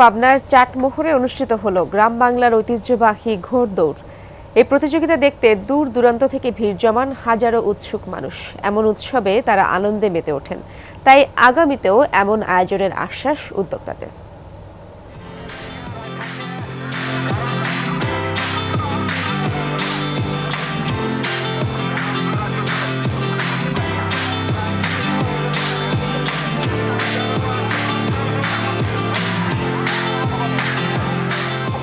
পাবনার চাটমোহরে অনুষ্ঠিত হলো গ্রাম বাংলার ঐতিহ্যবাহী ঘোড়দৌড় এই প্রতিযোগিতা দেখতে দূর দূরান্ত থেকে ভিড় জমান হাজারো উৎসুক মানুষ। এমন উৎসবে তারা আনন্দে মেতে ওঠেন। তাই আগামীতেও এমন আয়োজনের আশ্বাস উদ্যোক্তাদের।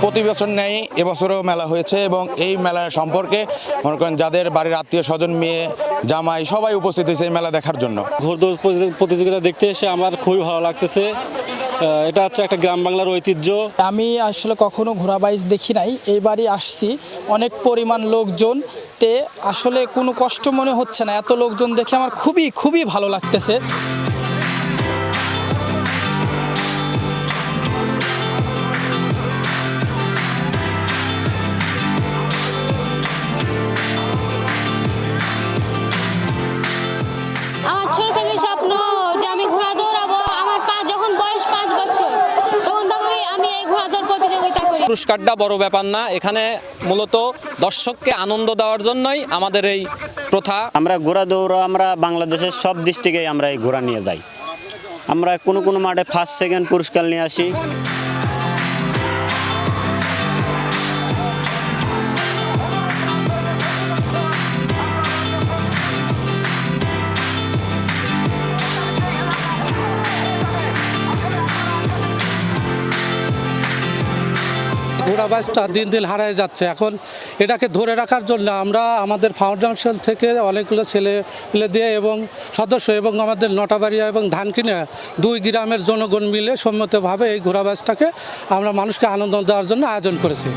প্রতি বছর নেই এবছরও মেলা হয়েছে এবং এই মেলা সম্পর্কে মনে করেন যাদের বাড়ির আত্মীয় স্বজন মেয়ে জামাই সবাই উপস্থিত হয়েছে এই মেলা দেখার জন্য। ঘোড়দৌড় প্রতি- প্রতিযোগিতা দেখতে এসে আমার খুবই ভালো লাগতেছে। এটা হচ্ছে একটা গ্রাম বাংলার ঐতিহ্য। আমি আসলে কখনো ঘোড়া বাইচ দেখি নাই এইবারই আসছি। অনেক পরিমাণ লোকজন তে আসলে কোনো কষ্ট মনে হচ্ছে না। এত লোকজন দেখে আমার খুবই খুবই ভালো লাগতেছে। পুরস্কারটা বড় ব্যাপার না। এখানে মূলত দর্শককে আনন্দ দেওয়ার জন্যই আমাদের এই প্রথা। আমরা ঘোড়া দৌড়, আমরা বাংলাদেশের সব ডিস্ট্রিক্টেই আমরা এই ঘোড়া নিয়ে যাই। আমরা কোনো কোনো মাঠে ফার্স্ট সেকেন্ড পুরস্কার নিয়ে আসি। ঘোড়াবাসটা দিন দিন হারায় যাচ্ছে। এখন এটাকে ধরে রাখার জন্য আমরা আমাদের ফাউন্ডেশন থেকে অনেকগুলো ছেলে মিলে দিয়ে এবং সদস্য এবং আমাদের নটাবাড়িয়া এবং ধানকিনা দুই গ্রামের জনগণ মিলে সম্মতভাবে এই ঘোড়াবাসটাকে আমরা মানুষকে আনন্দ দেওয়ার জন্য আয়োজন করেছি।